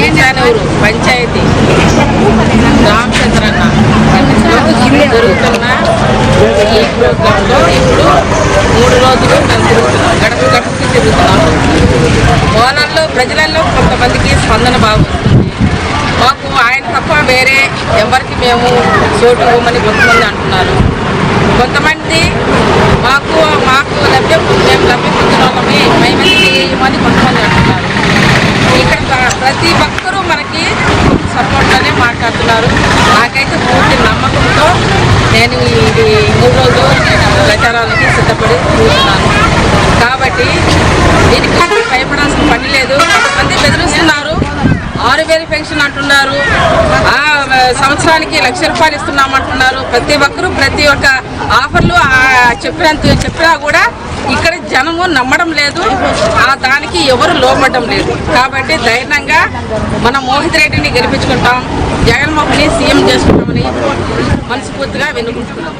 ఈశానూరు పంచాయతీ. రామచంద్రన్న. జరుగుతున్న ఈ ప్రోగ్రాంలో ఇప్పుడు మూడు రోజులు మేము తిరుగుతున్నాం గడప గడపకి తిరుగుతున్నాం. ఓనర్లో ప్రజలలో కొంతమందికి స్పందన బాగుంటుంది. మాకు ఆయన తప్ప వేరే ఎవరికి మేము చోటు ఇవ్వమని కొంతమంది అంటున్నారు కొంతమంది మాకు మాకు లభ్యం మేము లభ్యం పొందిన వాళ్ళమే మేమని చేయమని కొంతమంది అంటున్నారు ఇక్కడ ప్ర- ప్రతి ఒక్కరూ మనకి సపోర్ట్గానే మాట్లాడుతున్నారు. నాకైతే పూర్తి నమ్మకంతో నేను ఇది మూడు రోజులు ప్రచారానికి సిద్ధపడి కూర్చున్నాను. కాబట్టి దీనికి భయపడాల్సిన పని లేదు. కొంతమంది బెదిరిస్తున్నారు. ఆరు వేలు పెన్షన్ అంటున్నారు. ఆ సంవత్సరానికి లక్ష రూపాయలు ఇస్తున్నామంటున్నారు. ప్రతి ఒక్కరూ ప్రతి ఒక్క ఆఫర్లు చెప్పినంత చెప్పినా కూడా ఇక్కడ జనము నమ్మడం లేదు. ఆ దానికి ఎవరు లోపడడం లేదు. కాబట్టి ధైర్యంగా మన మోహిత్ రెడ్డిని గెలిపించుకుంటాం. జగన్మోహన్ సీఎం చేసుకుంటామని మనస్ఫూర్తిగా వినుకుంటున్నాం.